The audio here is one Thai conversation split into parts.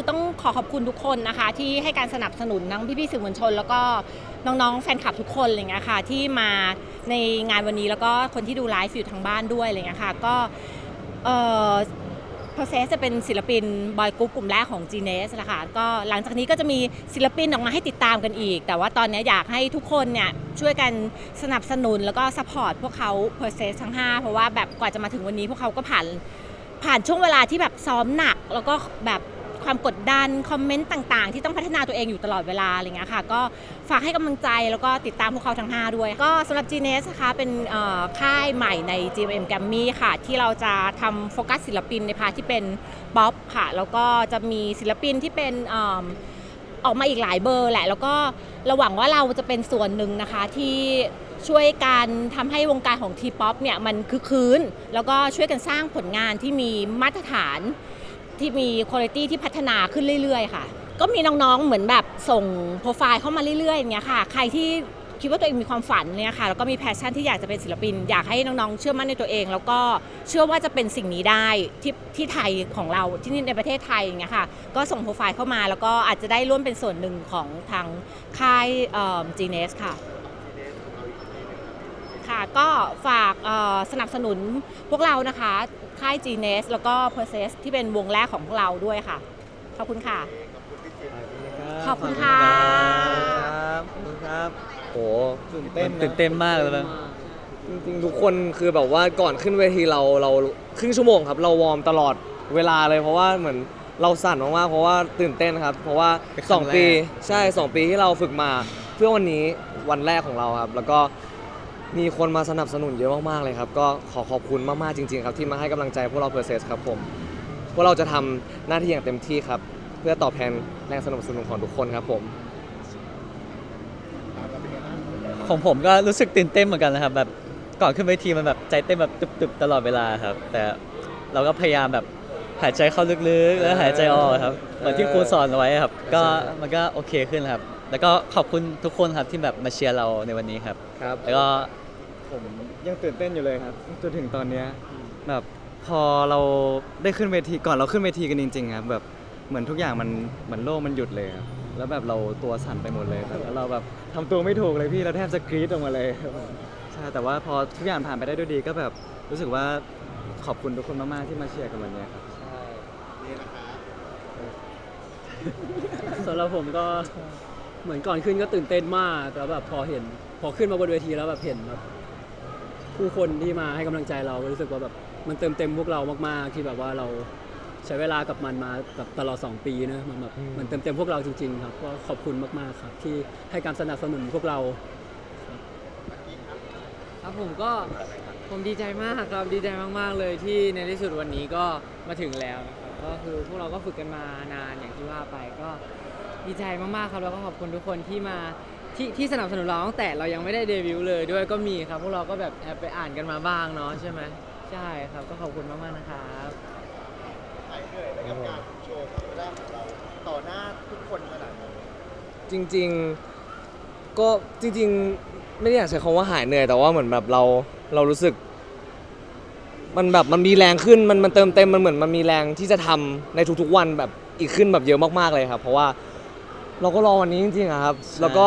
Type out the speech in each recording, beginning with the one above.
คือต้องขอขอบคุณทุกคนนะคะ ที่ให้การสนับสนุนทั้งพี่ๆสื่อมวลชน แล้วก็น้องๆแฟนคลับทุกคนอะไรเงี้ยค่ะที่มาในงานวันนี้แล้วก็คนที่ดูไลฟ์อยู่ทางบ้านด้วยอะไรเงี้ยค่ะก็เอ่อ Process จะเป็นศิลปินบอยกรุ๊ปกลุ่มแรกของ g n e s นะคะก็หลังจากนี้ก็จะมีศิลปินออกมาให้ติดตามกันอีก แต่ว่าตอนนี้อยากให้ทุกคนเนี่ยช่วยกันสนับสนุนแล้วก็สปอร์ตพวกเขา Process ทั้ง 5 เพราะว่าแบบกว่าจะมาถึงวันนี้พวกเขาก็ผ่านผ่านช่วงเวลาที่แบบซ้อมหนัก แล้วก็แบบ ความกดดันคอมเมนต์ต่างๆ ที่ต้องพัฒนาตัวเองอยู่ตลอดเวลาอะไรเงี้ยค่ะ ก็ฝากให้กำลังใจแล้วก็ติดตามพวกเขาทั้ง 5 ด้วย ก็สำหรับ g n e s นะคะเป็นค่ายใหม่ใน GMM g r a m m y ค่ะ ที่เราจะทำโฟกัสศิลปินในพาร์ทที่เป็นบ๊อบค่ะ แล้วก็จะมีศิลปินที่เป็นออกมาอีกหลายเบอร์แหละ แล้วก็ระหวังว่าเราจะเป็นส่วนหนึ่งนะคะที่ช่วยการทำให้วงการของทีป๊อปเนี่ยมันคือคืน แล้วก็ช่วยกันสร้างผลงานที่มีมาตรฐาน ที่มีคุณภาพที่พัฒนาขึ้นเรื่อย ๆ ค่ะ ก็มีน้องๆเหมือนแบบส่งโปรไฟล์เข้ามาเรื่อยๆอย่างเงี้ยค่ะ ใครที่คิดว่าตัวเองมีความฝันเนี่ยค่ะแล้วก็มีแพชชั่นที่อยากจะเป็นศิลปิน อยากให้น้องๆ เชื่อมั่นในตัวเอง แล้วก็เชื่อว่าจะเป็นสิ่งนี้ได้ที่ที่ไทยของเราที่นี่ในประเทศไทยอย่างเงี้ยค่ะก็ส่งโปรไฟล์เข้ามาแล้วก็อาจจะได้ร่วมเป็นส่วนหนึ่งของทางค่ายจีเนสค่ะ ค่ะ ก็ฝากเอ่อสนับสนุนพวกเรานะคะ ค่าย g n e s แล้วก็ Process ที่เป็นวงแรกของพวกเราด้วยค่ะ ขอบคุณค่ะ ขอบคุณค่ะครับขอบคุณครับ โหตื่นเต้นตื่นเต้นมากเลยนะจริงๆทุกคนคือแบบว่าก่อนขึ้นเวทีเราเราครึ่งชั่วโมงครับ เราวอร์มตลอดเวลาเลยเพราะว่าเหมือนเราสั่นมากๆเพราะว่าตื่นเต้นครับ เพราะว่าเป็นครั้ง2ปีแรกใช่ 2 ปีที่เราฝึกมา เพื่อวันนี้วันแรกของเราครับ แล้วก็ มีคนมาสนับสนุนเยอะมากๆเลยครับ ก็ขอขอบคุณมากๆจริง ๆ ครับ ที่มาให้กำลังใจพวกเราเพอร์เซสครับผม พวกเราจะทำหน้าที่อย่างเต็มที่ครับ เพื่อตอบแทนแรงสนับสนุนของทุกคนครับผม ของผมก็รู้สึกตื่นเต้นเหมือนกันนะครับแบบก่อนขึ้นเวทีมันแบบใจเต้นแบบตึบๆตลอดเวลาครับ แต่เราก็พยายามแบบหายใจเข้าลึกๆ แล้วหายใจออกครับเหมือนที่ครูสอนเอาไว้ครับ ก็มันก็โอเคขึ้นครับ แล้วก็ขอบคุณทุกคนครับที่แบบมาเชียร์เราในวันนี้ครับ ครับ แล้วก็ ผมยังตื่นเต้นอยู่เลยครับจนถึงตอนเนี้ยแบบพอเราได้ขึ้นเวทีก่อนเราขึ้นเวทีกันจริงๆครับแบบเหมือนทุกอย่างมันเหมือนโลกมันหยุดเลยครับแล้วแบบเราตัวสั่นไปหมดเลยครับแล้วเราแบบทำตัวไม่ถูกเลยพี่เราแทบจะกรี๊ดออกมาเลยครับใช่แต่ว่าพอทุกอย่างผ่านไปได้ด้วยดีก็แบบรู้สึกว่าขอบคุณทุกคนมากๆที่มาเชียร์กันวันเนี้ยครับ สำหรับผมก็เหมือนก่อนขึ้นก็ตื่นเต้นมากแล้วแบบพอเห็น พอขึ้นมาบนเวทีแล้วแบบเห็นแบบ ผู้คนที่มาให้กำลังใจเราก็รู้สึกว่าแบบมันเติมเต็มพวกเรามากๆ ที่แบบว่าเราใช้เวลากับมันมาแบบตลอด 2 ปีเนอะมันแบบมันเติมเต็มพวกเราจริง ๆ ครับก็ขอบคุณมากๆครับ ที่ให้การสนับสนุนพวกเรา ครับผมก็ผมดีใจมากครับดีใจมากๆเลยที่ในที่สุดวันนี้ก็มาถึงแล้วนะครับก็คือพวกเราก็ฝึกกันมานานอย่างที่ว่าไปก็ดีใจมากๆครับแล้วก็ขอบคุณทุกคนที่มา ที่ที่สนับสนุนเราตั้งแต่เรายังไม่ได้เดบิวต์เลยด้วยก็มีครับ พวกเราก็แบบแอบไปอ่านกันมาบ้างเนาะใช่ไหมใช่ครับก็ขอบคุณมากๆนะครับหายเหนื่อยไหมกับการโชว์ครั้งแรกของเราต่อหน้าทุกคนขนาดนั้นจริงๆก็จริงๆ ไม่ได้อยากใช้คำว่าหายเหนื่อยแต่ว่าเหมือนแบบเราเรารู้สึก มันแบบมันมีแรงขึ้นมันมันเติมเต็มมันเหมือนมันมีแรงที่จะทำในทุกๆวันแบบอีกขึ้นแบบเยอะมากๆเลยครับ เพราะว่าเราก็รอวันนี้จริงๆอะครับ แล้วก็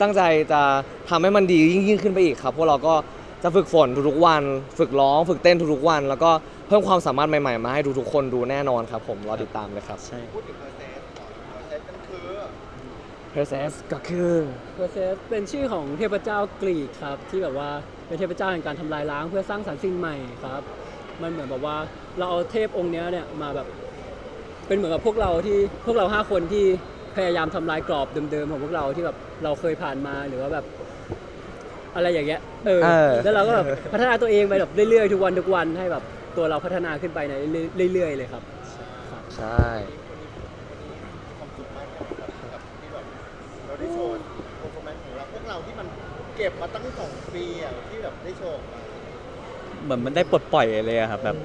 ตั้งใจจะทำให้มันดียิ่งยิ่งขึ้นไปอีกครับ พวกเราก็จะฝึกฝนทุกๆวัน ฝึกร้อง ฝึกเต้นทุกๆวัน แล้วก็เพิ่มความสามารถใหม่ๆ มาให้ทุกๆคนดูแน่นอนครับ ผมรอติดตามเลยครับใช่พูดถึงเปอร์เซ็นต์ก่อนเปอร์เซ็นต์มันคือ Process ก็คือเพอร์เซสเป็นชื่อของเทพเจ้ากรีกครับ ที่แบบว่าเป็นเทพเจ้าแห่งการทำลายล้างเพื่อสร้างสรรค์สิ่งใหม่ครับ มันเหมือนแบบว่าเราเอาเทพองค์เนี้ยเนี่ยมาแบบเป็นเหมือนกับพวกเราที่พวกเราห้าคนที่ พยายามทำลายกรอบเดิมๆของพวกเราที่แบบเราเคยผ่านมาหรือว่าแบบ อะไรอย่างเงี้ยเออเออ แล้วเราก็แบบพัฒนาตัวเองไปแบบเรื่อยๆทุกวันทุกวันให้แบบตัวเราพัฒนาขึ้นไปในเรื่อยๆเลยครับใช่ความสุขมากนะครับกับที่แบบเราได้โชว์โปรแกรมของเราพวกเราที่มันเก็บมาตั้งสองปีอะที่แบบได้โชว์ออกมาเหมือนมันได้ปลดปล่อยเลยอะครับแบบ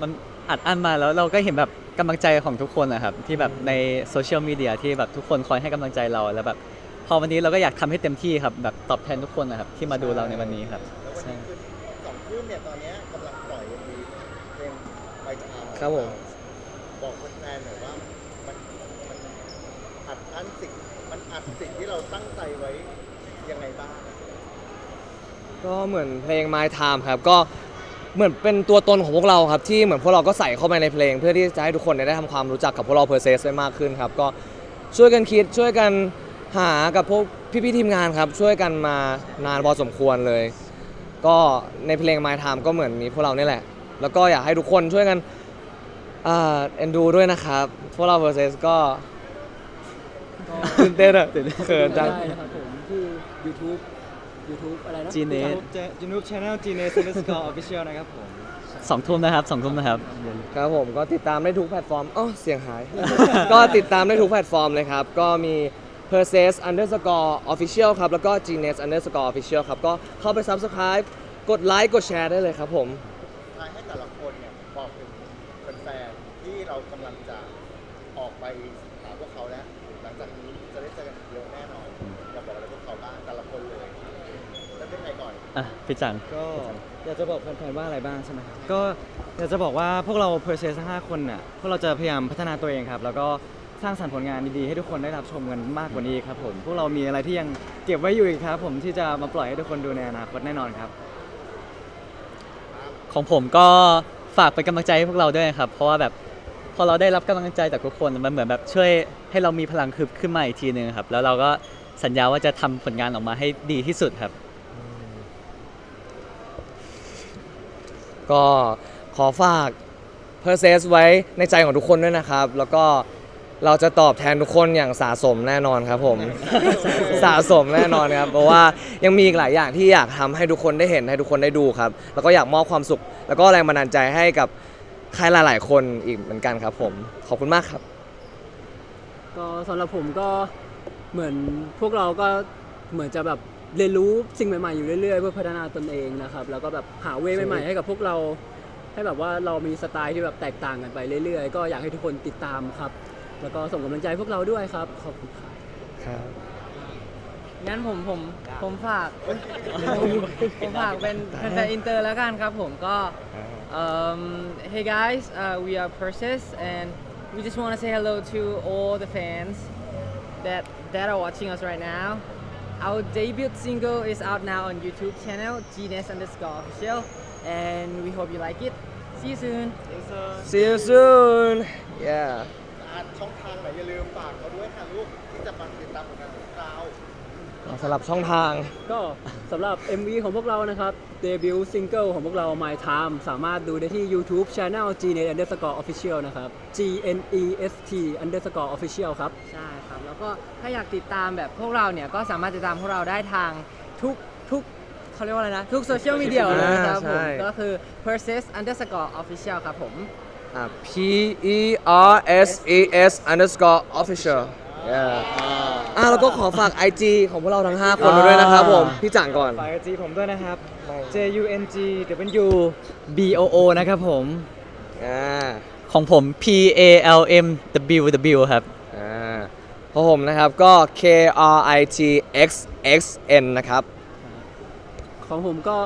มันอัดอั้นมาแล้วเราก็เห็นแบบ กำลังใจของทุกคนนะครับที่แบบในโซเชียลมีเดียที่แบบทุกคนคอยให้กำลังใจเราแล้วแบบพอวันนี้เราก็อยากทำให้เต็มที่ครับแบบตอบแทนทุกคนนะครับที่มาดูเราในวันนี้ครับแล้ววันใช่นี้คือสองคลื่นเนี่ยตอนเนี้ยกำลังปล่อยมีเพลงไปจามครับผม บอกแฟนๆหน่อยว่ามันมันอัดอั้นสิ่งมันอัดสิ่งที่เราตั้งใจไว้ยังไงบ้าง ก็เหมือนเพลง My Time ครับ ก็ เหมือนเป็นตัวตนของพวกเราครับที่เหมือนพวกเราก็ใส่เข้าไปในเพลง เพื่อที่จะให้ทุกคนเนี่ยได้ทำความรู้จักกับพวกเราเพอร์เซสได้มากขึ้นครับก็ช่วยกันคิดช่วยกันหากับพวกพี่ๆทีมงานครับช่วยกันมานานพอสมควรเลย ก็ในเพลง My Time ก็เหมือนมีพวกเราเนี่ยแหละ แล้วก็อยากให้ทุกคนช่วยกันอ่าเอ็นดูด้วยนะครับ พวกเราเพอร์เซสก็ตื่นเต้นอะเขินจัง ได้นะครับผมที่ YouTube YouTube อะไรนะ Genius ยูทูบช anel g n e s underscore official นะครับผม สองทุ่มนะครับสองทุ่มนะครับ ครับผมก็ติดตามได้ทุกแพลตฟอร์มอ๋อเสียงหาย ก็ติดตามได้ทุกแพลตฟอร์มเลยครับ ก็มี p e r s e s underscore official ครับ แล้วก็ genius underscore official ครับ ก็เข้าไป subscribe กดไลค์กดแชร์ได้เลยครับผมท้ายให้แต่ละคนเนี่ยบอกถึงแฟนๆที่เรากำลังจะออกไปหาพวกเขาแล้ว หลังจากนี้จะได้เจอกันเร็วแน่นอนอยากบอกอะไรพวกเขาบ้างแต่ละคนเลย แล้วเป็นใครก่อนอะพี่จัง ก็อยากจะบอกแฟนๆว่าอะไรบ้างใช่ไหมครับก็อยากจะบอกว่าพวกเรา p e r s e s ทั้ง5คนน่ะพวกเราจะพยายามพัฒนาตัวเองครับ แล้วก็สร้างสรรค์ผลงานดีๆให้ทุกคนได้รับชมกันมากกว่านี้ครับผมพวกเรามีอะไรที่ยังเก็บไว้อยู่อีกครับผมที่จะมาปล่อยให้ทุกคนดูในอนาคตแน่นอนครับ ของผมก็ฝากเป็นกำลังใจให้พวกเราด้วยครับ เพราะว่าแบบพอเราได้รับกำลังใจจากทุกคนมันเหมือนแบบช่วยให้เรามีพลังคืบขึ้นมาอีกทีหนึ่งครับ แล้วเราก็สัญญาว่าจะทำผลงานออกมาให้ดีที่สุดครับ ก็ขอฝาก p e r s e s ไว้ในใจของทุกคนด้วยนะครับ แล้วก็เราจะตอบแทนทุกคนอย่างสะสมแน่นอนครับผม สะสมแน่นอนครับ เพราะว่ายังมีอีกหลายอย่างที่อยากทำให้ทุกคนได้เห็นให้ทุกคนได้ดูครับ แล้วก็อยากมอบความสุข แล้วก็แรงบันดาลใจให้กับใครหลาย ๆ คนอีกเหมือนกันครับผม ขอบคุณมากครับ ก็สำหรับผมก็เหมือนพวกเราก็เหมือนจะแบบ เรียนรู้สิ่งใหม่ๆอยู่เรื่อยๆ เพื่อพัฒนาตนเองนะครับ แล้วก็แบบหาเวย์ใหม่ๆให้กับพวกเรา ให้แบบว่าเรามีสไตล์ที่แบบแตกต่างกันไปเรื่อยๆ ก็อยากให้ทุกคนติดตามครับ แล้วก็ส่งกำลังใจให้พวกเราด้วยครับ ขอบคุณครับ ครับ งั้นผมผมผมฝากผมฝากเป็นแฟนๆอินเตอร์แล้วกันครับผมก็ um, hey guys uh, we are Persis and we just want to say hello to all the fans that that are watching us right now our debut single is out now on YouTube channel gnes underscore official and we hope you like it see you soon see you soon yeah อ่านช่องทางไหนอย่าลืมฝากเขาด้วยค่ะลูกที่จะมาติดตามผลงานของเรา สำหรับช่องทาง ก็สำหรับ MV ของพวกเรานะครับ เดบิวต์ซิงเกิลของพวกเรา My Time สามารถดูได้ที่ YouTube Channel gnet underscore official นะครับ g n e s t underscore official ครับ ใช่ครับ แล้วก็ถ้าอยากติดตามแบบพวกเราเนี่ย ก็สามารถติดตามพวกเราได้ทางทุกทุกเขาเรียกว่าอะไรนะ ทุกโซเชียลมีเดียเลยนะครับผม ใช่ ก็คือ persis underscore official ครับผม อะ P E R S E S underscore official yeah อะแล้วก็ขอฝาก IG ของพวกเราทั้ง 5 คนด้วยนะครับผม พี่จ่างก่อน ฝากไอจีผมด้วยนะครับ J U N G W B O O นะครับผม อ่า ของผม P A L M W W ครับ อ่าพอผมนะครับก็ K R I T X X N นะครับ ของผมก็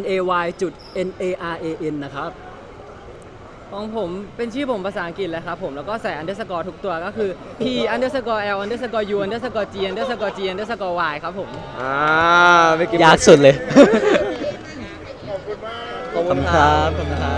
n a y จุด n a r a n นะครับ ของผมเป็นชื่อผมภาษาอังกฤษเลยครับผมแล้วก็ใส่ underscore ทุกตัวก็คือ p underscore l underscore u underscore g underscore g underscore y ครับผม อ่าไม่กินยากสุดเลย ขอบคุณมาก ขอบขคุอบณคุณคครัรับบขอบคุณครับ